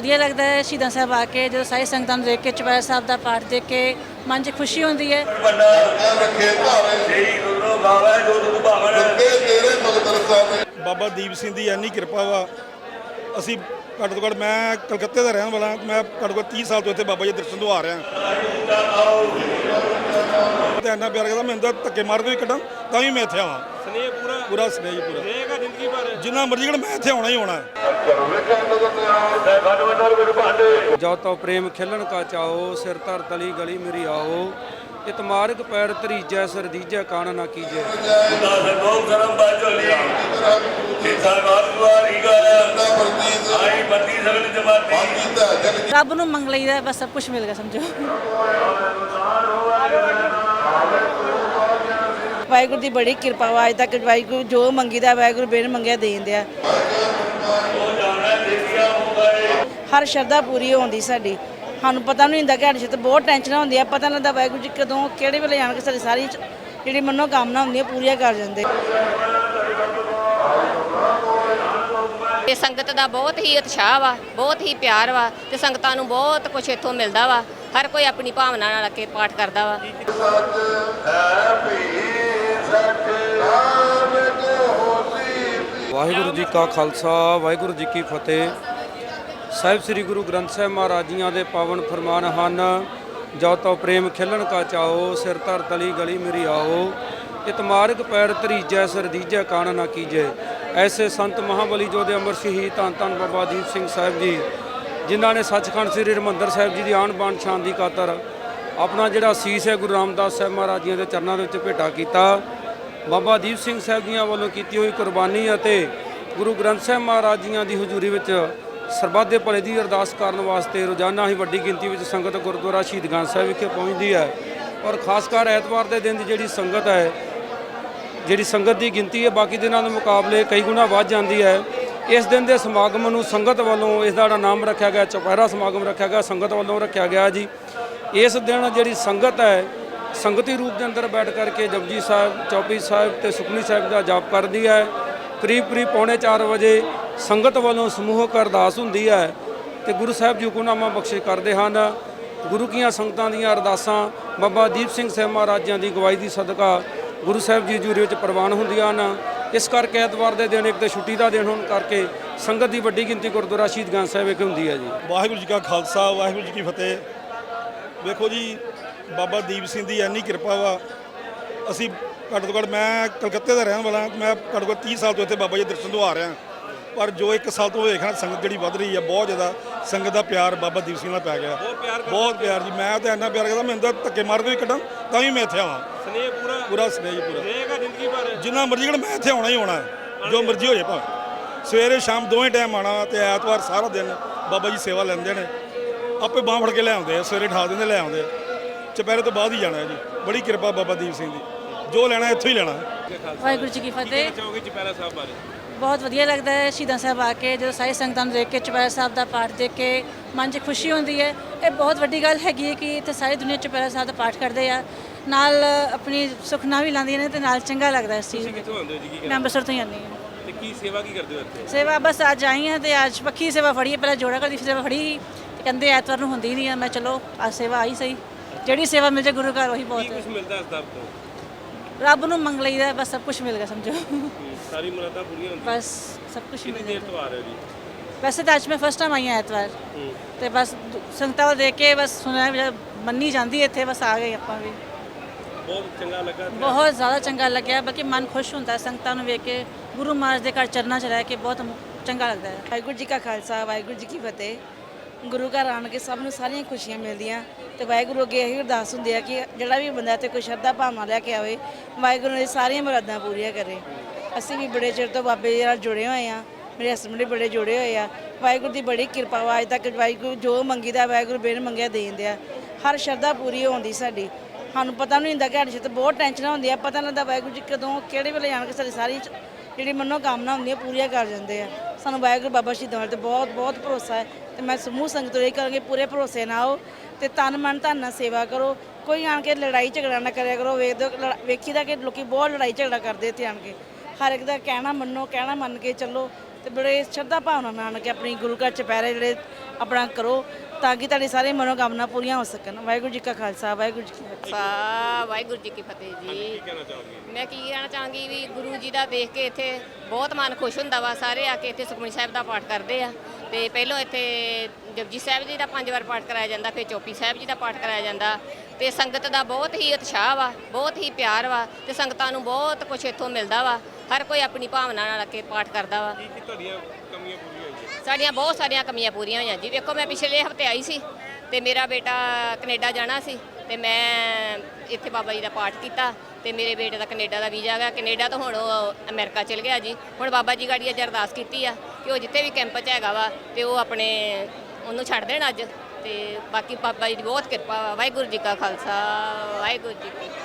ਵਧੀਆ ਲੱਗਦਾ ਹੈ ਸ਼ਹੀਦਾਂ ਸਾਹਿਬ ਆ ਕੇ, ਜਦੋਂ ਸਾਰੀ ਸੰਗਤਾਂ ਨੂੰ ਦੇਖ ਕੇ ਚੁਪਹਿਰਾ ਸਾਹਿਬ ਦਾ ਪਾਠ ਦੇਖ ਕੇ ਮਨ 'ਚ ਖੁਸ਼ੀ ਹੁੰਦੀ ਹੈ। ਵੱਡਾ ਰੱਖੇ ਧਾਰੇ ਸ੍ਰੀ ਗੁਰੂ ਬਾਬਾ ਗੁਰੂ ਭਾਵਨ ਤੇ ਤੇਰੇ ਮਗਦਰ ਸਾਵੇਂ ਬਾਬਾ ਦੀਪ ਸਿੰਘ ਦੀ ਇੰਨੀ ਕਿਰਪਾ ਵਾ। ਅਸੀਂ ਘੱਟ ਤੋਂ ਘੱਟ ਮੈਂ ਕਲਕੱਤੇ ਦਾ ਰਹਿਣ ਵਾਲਾ, ਮੈਂ ਘੱਟੋ ਘੱਟ 30 ਸਾਲ ਤੋਂ ਇੱਥੇ ਬਾਬਾ ਜੀ ਦੇ ਦਰਸ਼ਨ ਤੋਂ ਆ ਰਿਹਾ। ਤੇ ਇੰਨਾ ਪਿਆਰ ਕਰਦਾ ਮੈਂ ਅੰਦਰ ਧੱਕੇ ਮਾਰ ਕੇ ਕੱਢਾਂ ਤਾਂ ਵੀ ਮੈਂ ਇੱਥੇ ਆਵਾਂ। ਸਨੇਹ ਪੂਰਾ? ਪੂਰਾ ਸਨੇਹ ਪੂਰਾ। ਰਹੇਗਾ ਜ਼ਿੰਦਗੀ ਭਰ? ਜਿੰਨਾ ਮਰਜ਼ੀ ਕਰ ਮੈਂ ਇੱਥੇ ਆਉਣਾ ਹੀ ਆਉਣਾ। ਹੈ ਤੇ ਜੋ ਤੋ ਪ੍ਰੇਮ ਖਿਲਣ ਕਾ ਚਾਓ ਸਿਰ ਧਰ ਤਲੀ ਗਲੀ ਮੇਰੀ ਆਓ। ਇਤ ਮਾਰਗ ਪੈਰ ਧਰੀਜੈ ਸਰ ਦੀਜੈ ਕਾਣ ਨਾ ਕੀਜੈ। ਬਾਜੋਲੀ ਗਾਇਆ ਆਈ ਬੱਤੀ ਸਗਲ ਜਮਾਤੀ ਤਾਂ ਰੱਬ ਨੂੰ ਮੰਗ ਲਈਦਾ ਬਸ ਸਭ ਕੁਝ ਮਿਲ ਗਿਆ ਸਮਝੋ। ਵਾਹਿਗੁਰੂ ਦੀ ਬੜੀ ਕਿਰਪਾ ਵਾ, ਅੱਜ ਤੱਕ ਵਾਹਿਗੁਰੂ ਜੋ ਮੰਗੀਦਾ, ਵਾਹਿਗੁਰੂ ਬਿਨ ਮੰਗਿਆ ਦੇ ਦਿੰਦੇ ਹਰ ਸ਼ਰਧਾ ਪੂਰੀ ਹੁੰਦੀ ਸਾਡੀ। ਸਾਨੂੰ ਪਤਾ ਨਹੀਂ ਹੁੰਦਾ ਕਿ ਸਾਡੇ ਤੇ ਬਹੁਤ ਟੈਨਸ਼ਨ ਹੁੰਦੀ ਆ, ਪਤਾ ਨਹੀਂ ਲੱਗਦਾ ਵਾਹਿਗੁਰੂ ਜੀ ਕਦੋਂ, ਕਿਹੜੇ ਵੇਲੇ ਜਾਣ ਕੇ ਸਾਡੀ ਸਾਰੀ ਜਿਹੜੀ ਮਨੋ ਕਾਮਨਾ ਹੁੰਦੀਆਂ ਪੂਰੀਆਂ ਕਰ ਜਾਂਦੇ। ਤੇ ਸੰਗਤ ਦਾ ਬਹੁਤ ਹੀ ਉਤਸ਼ਾਹ ਵਾ, ਬਹੁਤ ਹੀ ਪਿਆਰ ਵਾ, ਤੇ ਸੰਗਤਾਂ ਨੂੰ ਬਹੁਤ ਕੁਝ ਇੱਥੋਂ ਮਿਲਦਾ ਵਾ। ਹਰ ਕੋਈ ਆਪਣੀ ਭਾਵਨਾ ਨਾਲ ਆ ਕੇ ਪਾਠ ਕਰਦਾ ਵਾ। ਵਾਹਿਗੁਰੂ ਜੀ ਕਾ ਖਾਲਸਾ, ਵਾਹਿਗੁਰੂ ਜੀ ਕੀ ਫਤਿਹ। ਸਾਹਿਬ ਸ੍ਰੀ ਗੁਰੂ ਗ੍ਰੰਥ ਸਾਹਿਬ ਮਹਾਰਾਜ ਜੀਆਂ ਦੇ ਪਾਵਨ ਫਰਮਾਨ ਹਨ, ਜੋ ਤੋ ਪ੍ਰੇਮ ਖਿਲਣ ਕਾ ਚਾਓ ਸਿਰ ਧਰ ਤਲੀ ਗਲੀ ਮੇਰੀ ਆਓ। ਇਤਮਾਰਗ ਪੈਰ ਧਰੀਜੈ, ਸਰ ਦੀਜੈ ਕਾਣ ਨਾ ਕੀਜੈ। ਐਸੇ ਸੰਤ ਮਹਾਬਲੀ ਦੇ ਅਮਰ ਸ਼ਹੀਦ ਧੰਨ ਧੰਨ ਬਾਬਾ ਦੀਪ ਸਿੰਘ ਸਾਹਿਬ ਜੀ ਜਿਨ੍ਹਾਂ ਨੇ ਸੱਚਖੰਡ ਸ੍ਰੀ ਹਰਿਮੰਦਰ ਸਾਹਿਬ ਜੀ ਦੀ ਆਣ ਬਾਣ ਸ਼ਾਨ ਦੀ ਖਾਤਰ ਆਪਣਾ ਜਿਹੜਾ ਸੀਸ ਹੈ ਗੁਰੂ ਰਾਮਦਾਸ ਸਾਹਿਬ ਮਹਾਰਾਜ ਜੀ ਦੇ ਚਰਨਾਂ ਦੇ ਵਿੱਚ ਭੇਟਾ ਕੀਤਾ। ਬਾਬਾ ਦੀਪ ਸਿੰਘ ਸਾਹਿਬ ਜੀਆਂ ਵੱਲੋਂ ਕੀਤੀ ਹੋਈ ਕੁਰਬਾਨੀ ਅਤੇ ਗੁਰੂ ਗ੍ਰੰਥ ਸਾਹਿਬ ਮਹਾਰਾਜ ਜੀਆਂ ਦੀ ਹਜ਼ੂਰੀ ਵਿੱਚ ਸਰਬੱਤ ਦੇ ਭਲੇ ਦੀ ਅਰਦਾਸ ਕਰਨ ਵਾਸਤੇ ਰੋਜ਼ਾਨਾ ਹੀ ਵੱਡੀ ਗਿਣਤੀ ਵਿੱਚ ਸੰਗਤ ਗੁਰਦੁਆਰਾ ਸ਼ਹੀਦਗੰਜ ਸਾਹਿਬ ਵਿਖੇ ਪਹੁੰਚਦੀ ਹੈ ਔਰ ਖਾਸ ਕਰ ਐਤਵਾਰ ਦੇ ਦਿਨ ਦੀ ਜਿਹੜੀ ਸੰਗਤ ਹੈ, ਜਿਹੜੀ ਸੰਗਤ ਦੀ ਗਿਣਤੀ ਹੈ, ਬਾਕੀ ਦਿਨਾਂ ਦੇ ਮੁਕਾਬਲੇ ਕਈ ਗੁਣਾ ਵੱਧ ਜਾਂਦੀ ਹੈ। ਇਸ ਦਿਨ ਦੇ ਸਮਾਗਮ ਨੂੰ ਸੰਗਤ ਵੱਲੋਂ ਇਸ ਦਾ ਜਿਹੜਾ ਨਾਮ ਰੱਖਿਆ ਗਿਆ, ਚੁਪਹਿਰਾ ਸਮਾਗਮ ਰੱਖਿਆ ਗਿਆ, ਸੰਗਤ ਵੱਲੋਂ ਰੱਖਿਆ ਗਿਆ ਜੀ। ਇਸ ਦਿਨ ਜਿਹੜੀ ਸੰਗਤ ਹੈ, ਸੰਗਤੀ ਰੂਪ ਦੇ ਅੰਦਰ ਬੈਠ ਕਰਕੇ ਜਪਜੀ ਸਾਹਿਬ, ਚੌਪੀ ਸਾਹਿਬ ਤੇ ਸੁਖਮਨੀ ਸਾਹਿਬ ਦਾ ਜਾਪ ਕਰਦੀ ਹੈ। ਕਰੀਬ ਕਰੀਬ ਪੌਣੇ 4 ਵਜੇ ਸੰਗਤ ਵੱਲੋਂ ਸਮੂਹਕ ਅਰਦਾਸ ਹੁੰਦੀ ਹੈ ਤੇ ਗੁਰੂ ਸਾਹਿਬ ਜੀ ਹੁਕਮਨਾਮਾ ਬਖਸ਼ਿਸ਼ ਕਰਦੇ ਹਨ। ਗੁਰੂ ਕੀਆਂ ਸੰਗਤਾਂ ਦੀਆਂ ਅਰਦਾਸਾਂ, ਬਾਬਾ ਦੀਪ ਸਿੰਘ ਸਾਹਿਬ ਮਹਾਰਾਜਾਂ ਦੀ ਗਵਾਹੀ ਦੀ ਸਦਕਾ ਗੁਰੂ ਸਾਹਿਬ ਜੀ ਜੂਰੀ ਵਿੱਚ ਪ੍ਰਵਾਨ ਹੁੰਦੀਆਂ ਹਨ। ਇਸ ਕਰਕੇ ਐਤਵਾਰ ਦੇ ਦਿਨ ਇੱਕ ਤੇ ਛੁੱਟੀ ਦਾ ਦਿਨ ਹੋਣ ਕਰਕੇ ਸੰਗਤ ਦੀ ਵੱਡੀ ਗਿਣਤੀ ਗੁਰਦੁਆਰਾ ਸ਼ਹੀਦ ਸ਼ਹੀਦਗੰਜ ਸਾਹਿਬ ਵਿਖੇ ਹੁੰਦੀ ਹੈ ਜੀ। ਵਾਹਿਗੁਰੂ ਜੀ ਕਾ ਖਾਲਸਾ, ਵਾਹਿਗੁਰੂ ਜੀ ਕੀ ਫਤਿਹ। ਵੇਖੋ ਜੀ, ਬਾਬਾ ਦੀਪ ਸਿੰਘ ਦੀ ਇੰਨੀ ਕਿਰਪਾ ਵਾ। ਅਸੀਂ ਘੱਟ ਤੋਂ ਘੱਟ ਮੈਂ ਕਲਕੱਤੇ ਦਾ ਰਹਿਣ ਵਾਲਾ, ਮੈਂ ਘੱਟ ਤੋਂ ਘੱਟ 30 ਸਾਲ ਤੋਂ ਇੱਥੇ ਬਾਬਾ ਜੀ ਦੇ ਦਰਸ਼ਨ ਤੋਂ ਆ ਰਿਹਾ। ਪਰ ਜੋ ਇੱਕ ਸਾਲ ਤੋਂ ਵੇਖਣਾ ਸੰਗਤ ਜਿਹੜੀ ਵੱਧ ਰਹੀ ਹੈ, ਬਹੁਤ ਜ਼ਿਆਦਾ। ਸੰਗਤ ਦਾ ਪਿਆਰ ਬਾਬਾ ਦੀਪ ਸਿੰਘ ਨਾਲ ਪੈ ਗਿਆ। ਬਹੁਤ ਪਿਆਰ ਜੀ। ਮੈਂ ਤਾਂ ਇੰਨਾ ਪਿਆਰ ਕਰਦਾ ਮੈਂ ਅੰਦਰ ਧੱਕੇ ਮਾਰ ਕੇ ਵੀ ਕੱਢਾਂ ਤਾਂ ਵੀ ਮੈਂ ਇੱਥੇ ਆਵਾਂ। ਸਨੇਹ ਪੂਰਾ। ਪੂਰਾ ਸਨੇਹ ਜੀ ਪੂਰਾ। ਰਹੇਗਾ ਜ਼ਿੰਦਗੀ ਭਰ। ਜਿੰਨਾ ਮਰਜ਼ੀ ਕਰ ਮੈਂ ਇੱਥੇ ਆਉਣਾ ਹੀ ਆਉਣਾ। ਜੋ ਮਰਜ਼ੀ ਹੋ ਜਾਏ ਭਾਵੇਂ। ਸਵੇਰੇ ਸ਼ਾਮ ਦੋਵੇਂ ਟਾਈਮ ਆਉਣਾ ਤੇ ਐਤਵਾਰ ਸਾਰਾ ਦਿਨ ਬਾਬਾ ਜੀ ਸੇਵਾ ਲੈਂਦੇ ਨੇ। ਆਪੇ ਬਾਂਹ ਫੜ ਕੇ ਲੈ ਆਉਂਦੇ ਆ ਸਵੇਰੇ ਠਾ ਦਿੰਦੇ ਲੈ ਆਉਂਦੇ ਆ। ਚੁਪਹਿਰੇ ਤੋਂ ਬਾਅਦ ਹੀ ਜਾਣਾ ਜੀ। ਬੜੀ ਕਿਰਪਾ ਬਾਬਾ ਦੀਪ ਸਿੰਘ ਦੀ। ਜੋ ਲੈਣਾ ਇੱਥੋਂ ਹੀ ਲੈਣਾ ਵਾਹਿਗੁਰੂ ਜੀ ਕੀ ਫਤਿਹ। ਚਾਹੋਗੇ ਚੁਪਹਿਰਾ ਸਾਹਿਬ ਬਾਰੇ? ਬਹੁਤ ਵਧੀਆ ਲੱਗਦਾ ਹੈ ਸ਼ਹੀਦਾਂ ਸਾਹਿਬ ਆ ਕੇ ਜਦੋਂ ਸਾਰੀ ਸੰਗਤਾਂ ਨੂੰ ਦੇਖ ਕੇ ਚੁਪਹਿਰਾ ਸਾਹਿਬ ਦਾ ਪਾਠ ਦੇਖ ਕੇ ਮਨ 'ਚ ਖੁਸ਼ੀ ਹੁੰਦੀ ਹੈ। ਇਹ ਬਹੁਤ ਵੱਡੀ ਗੱਲ ਹੈਗੀ ਹੈ ਕਿ ਇੱਥੇ ਸਾਰੀ ਦੁਨੀਆ ਚੁਪਹਿਰਾ ਸਾਹਿਬ ਦਾ ਪਾਠ ਕਰਦੇ ਆ। ਨਾਲ ਆਪਣੀ ਸੁਖਨਾ ਵੀ ਲਾਉਂਦੀਆਂ ਨੇ ਤੇ ਨਾਲ ਚੰਗਾ ਲੱਗਦਾ ਇਸ ਚੀਜ਼। ਕਿੱਥੋਂ ਆਉਂਦੇ ਹੋ ਜੀ? ਕੀ ਮੈਂ ਅੰਮ੍ਰਿਤਸਰ ਤੋਂ ਹੀ ਆਉਂਦੀ ਹਾਂ। ਤੇ ਕੀ ਸੇਵਾ ਕੀ ਕਰਦੇ ਹੋ ਇੱਥੇ? ਸੇਵਾ ਬਸ ਅੱਜ ਆਈ ਹਾਂ ਤੇ ਅੱਜ ਪੱਕੀ ਸੇਵਾ ਫੜੀ ਹੈ। ਪਹਿਲਾਂ ਜੋੜਾ ਕਰਦੀ ਸੇਵਾ ਫੜੀ ਸੀ ਤੇ ਕਹਿੰਦੇ ਐਤਵਾਰ ਨੂੰ ਹੁੰਦੀ ਨਹੀਂ ਆ। ਮੈਂ ਚਲੋ ਅੱਜ ਸੇਵਾ ਆਈ ਸਹੀ। ਜਿਹੜੀ ਸੇਵਾ ਮਿਲ ਜਾਏ ਗੁਰੂ ਘਰ ਉਹੀ ਬਹੁਤ ਕੀ ਹੈ। ਕੁਝ ਮਿਲਦਾ ਇਸ ਦਰ ਤੋਂ? ਰੱਬ ਨੂੰ ਮੰਗ ਲਈਦਾ ਬਸ ਸਭ ਕੁਝ ਮਿਲ ਗਿਆ ਸਮਝੋ। ਸਾਰੀ ਮੁਰਾਦਾਂ ਪੂਰੀਆਂ ਹੁੰਦੀਆਂ। ਬਸ ਸਭ ਕੁਝ ਮਿਲ ਗਿਆ। ਰਹੇ ਹੋ ਜੀ? ਵੈਸੇ ਤਾਂ ਅੱਜ ਮੈਂ ਫਸਟ ਟਾਈਮ ਆਈ ਹਾਂ ਐਤਵਾਰ। ਤੇ ਬਸ ਸੰਗਤਾਂ ਵੱਲ ਦੇਖ ਕੇ ਬਸ ਸੁਣਿਆ ਮੰਨੀ ਜਾਂਦੀ ਇੱਥੇ ਬਸ ਆ ਗਏ ਆਪਾਂ ਵੀ। ਬਹੁਤ ਚੰਗਾ ਲੱਗਾ ਬਹੁਤ ਜ਼ਿਆਦਾ ਚੰਗਾ ਲੱਗਿਆ ਬਲਕਿ ਮਨ ਖੁਸ਼ ਹੁੰਦਾ ਸੰਗਤਾਂ ਨੂੰ ਵੇਖ ਕੇ। ਗੁਰੂ ਮਹਾਰਾਜ ਦੇ ਘਰ ਚਰਨਾਂ 'ਚ ਰਹਿ ਕੇ ਬਹੁਤ ਚੰਗਾ ਲੱਗਦਾ ਹੈ। ਵਾਹਿਗੁਰੂ ਜੀ ਕਾ ਖਾਲਸਾ ਵਾਹਿਗੁਰੂ ਜੀ ਕੀ ਫਤਿਹ। ਗੁਰੂ ਘਰ ਆਣ ਕੇ ਸਭ ਨੂੰ ਸਾਰੀਆਂ ਖੁਸ਼ੀਆਂ ਮਿਲਦੀਆਂ ਤੇ ਵਾਹਿਗੁਰੂ ਅੱਗੇ ਇਹੀ ਅਰਦਾਸ ਹੁੰਦੀ ਆ ਕਿ ਜਿਹੜਾ ਵੀ ਬੰਦਾ ਤੇ ਕੋਈ ਸ਼ਰਧਾ ਭਾਵਨਾ ਲੈ ਕੇ ਆਵੇ, ਵਾਹਿਗੁਰੂ ਨੇ ਸਾਰੀਆਂ ਮੁਰਾਦਾਂ ਪੂਰੀਆਂ ਕਰੇ। ਅਸੀਂ ਵੀ ਬੜੇ ਚਿਰ ਤੋਂ ਬਾਬੇ ਜੀ ਨਾਲ ਜੁੜੇ ਹੋਏ ਆ, ਮੇਰੇ ਹਸਬੰਡ ਵੀ ਬੜੇ ਜੁੜੇ ਹੋਏ ਆ। ਵਾਹਿਗੁਰੂ ਦੀ ਬੜੀ ਕਿਰਪਾ ਵਾ, ਅੱਜ ਤੱਕ ਵਾਹਿਗੁਰੂ ਜੋ ਮੰਗੀਦਾ ਵਾਹਿਗੁਰੂ ਬੇਨ ਮੰਗਿਆ ਦੇ ਦਿੰਦੇ ਆ। ਹਰ ਸ਼ਰਧਾ ਪੂਰੀ ਹੁੰਦੀ ਸਾਡੀ। ਸਾਨੂੰ ਪਤਾ ਨਹੀਂ ਹੁੰਦਾ ਕਿ ਸਾਡੇ ਤੇ ਬਹੁਤ ਟੈਨਸ਼ਨ ਹੁੰਦੀ ਆ, ਪਤਾ ਨਹੀਂ ਲੱਗਦਾ ਵਾਹਿਗੁਰੂ ਜੀ ਕਦੋਂ, ਕਿਹੜੇ ਵੇਲੇ ਆਣ ਕੇ ਸਾਡੀ ਸਾਰੀ ਜਿਹੜੀ ਮਨੋ ਕਾਮਨਾ ਹੁੰਦੀਆਂ ਪੂਰੀਆਂ ਕਰ ਜਾਂਦੇ ਆ। ਸਾਨੂੰ ਵਾਹਿਗੁਰੂ ਬਾਬਾ ਸ਼ਹੀਦਾਂ ਵਾਲੇ ਤੇ ਬਹੁਤ ਬਹੁਤ ਭਰੋਸਾ ਹੈ ਤੇ ਮੈਂ ਸਮੂਹ ਸੰਗਤ ਨੂੰ ਇਹ ਕਰਾਂਗੀ ਪੂਰੇ ਭਰੋਸੇ ਨਾਲ ਆਓ ਤੇ ਤਨ ਮਨ ਧਨ ਨਾਲ ਸੇਵਾ ਕਰੋ। ਕੋਈ ਆਣ ਕੇ ਲੜਾਈ ਝਗੜਾ ਨਾ ਕਰਿਆ ਕਰੋ ਵੇਖਦੇ ਹੋ ਲੜਾ- ਵੇਖੀਦਾ ਕਿ ਲੋਕੀ ਬਹੁਤ ਲੜਾਈ ਝਗੜਾ ਕਰਦੇ ਇੱਥੇ ਆਣ ਕੇ। ਹਰ ਇੱਕ ਦਾ ਕਹਿਣਾ ਮੰਨੋ, ਕਹਿਣਾ ਮੰਨ ਕੇ ਚੱਲੋ। ਤੇ ਬੜੇ ਸ਼ਰਧਾ ਭਾਵਨਾ ਨਾਲ ਕਿ ਆਪਣੀ ਗੁਰੂ ਘਰ ਚੁਪਹਿਰੇ ਜਿਹੜੇ ਆਪਣਾ ਕਰੋ ਤਾਂ ਕਿ ਤੁਹਾਡੀ ਸਾਰੀ ਮਨੋਕਾਮਨਾ ਪੂਰੀਆਂ ਹੋ ਸਕਣ। ਵਾਹਿਗੁਰੂ ਜੀ ਕਾ ਖਾਲਸਾ ਵਾਹਿਗੁਰੂ ਜੀ ਕੀ ਫਤਿਹ। ਸਾ ਵਾਹਿਗੁਰੂ ਜੀ ਕੀ ਫਤਿਹ ਜੀ। ਕੀ ਕਹਿਣਾ ਚਾਹੋਗੇ? ਮੈਂ ਕੀ ਕਹਿਣਾ ਚਾਹਾਂਗੀ ਵੀ ਗੁਰੂ ਜੀ ਦਾ ਦੇਖ ਕੇ ਇੱਥੇ ਬਹੁਤ ਮਨ ਖੁਸ਼ ਹੁੰਦਾ ਵਾ। ਸਾਰੇ ਆ ਕੇ ਇੱਥੇ ਸੁਖਮਨੀ ਸਾਹਿਬ ਦਾ ਪਾਠ ਕਰਦੇ ਆ। ਤੇ ਪਹਿਲਾਂ ਇੱਥੇ ਜਪਜੀ ਸਾਹਿਬ ਜੀ ਦਾ ਪੰਜ ਵਾਰ ਪਾਠ ਕਰਾਇਆ ਜਾਂਦਾ ਫਿਰ ਚੋਪੀ ਸਾਹਿਬ ਜੀ ਦਾ ਪਾਠ ਕਰਾਇਆ ਜਾਂਦਾ। ਤੇ ਸੰਗਤ ਦਾ ਬਹੁਤ ਹੀ ਉਤਸ਼ਾਹ ਵਾ ਬਹੁਤ ਹੀ ਪਿਆਰ ਵਾ। ਤੇ ਸੰਗਤਾਂ ਨੂੰ ਬਹੁਤ ਕੁਝ ਇੱਥੋਂ ਮਿਲਦਾ ਵਾ। ਹਰ ਕੋਈ ਆਪਣੀ ਭਾਵਨਾ ਨਾਲ ਕੇ ਪਾਠ ਕਰਦਾ ਵਾ। ਕੀ ਕੀ ਤੁਹਾਡੀਆਂ ਕਮੀਆਂ ਪੂਰੀਆਂ ਹੋਈਆਂ? ਸਾਡੀਆਂ ਬਹੁਤ ਸਾਰੀਆਂ ਕਮੀਆਂ ਪੂਰੀਆਂ ਹੋਈਆਂ ਜੀ। ਵੇਖੋ ਮੈਂ ਪਿਛਲੇ ਹਫ਼ਤੇ ਆਈ ਸੀ ਤੇ ਮੇਰਾ ਬੇਟਾ ਕੈਨੇਡਾ ਜਾਣਾ ਸੀ ਤੇ ਮੈਂ ਇੱਥੇ ਬਾਬਾ ਜੀ ਦਾ ਪਾਠ ਕੀਤਾ ਤੇ ਮੇਰੇ ਬੇਟੇ ਦਾ ਕੈਨੇਡਾ ਦਾ ਵੀਜ਼ਾ ਆ ਗਿਆ। ਕੈਨੇਡਾ ਤੋਂ ਹੁਣ ਉਹ ਅਮਰੀਕਾ ਚਲ ਗਿਆ ਜੀ। ਹੁਣ ਬਾਬਾ ਜੀ ਗਾੜੀ ਅੱਜ ਅਰਦਾਸ ਕੀਤੀ ਆ ਕਿ ਉਹ ਜਿੱਥੇ ਵੀ ਕੈਂਪ 'ਚ ਹੈਗਾ ਵਾ ਤੇ ਉਹ ਆਪਣੇ ਉਹਨੂੰ ਛੱਡ ਦੇਣ ਅੱਜ। ਤੇ ਬਾਕੀ ਬਾਬਾ ਜੀ ਦੀ ਬਹੁਤ ਕਿਰਪਾ ਵਾ। ਵਾਹਿਗੁਰੂ ਜੀ ਕਾ ਖਾਲਸਾ ਵਾਹਿਗੁਰੂ ਜੀ ਕੀ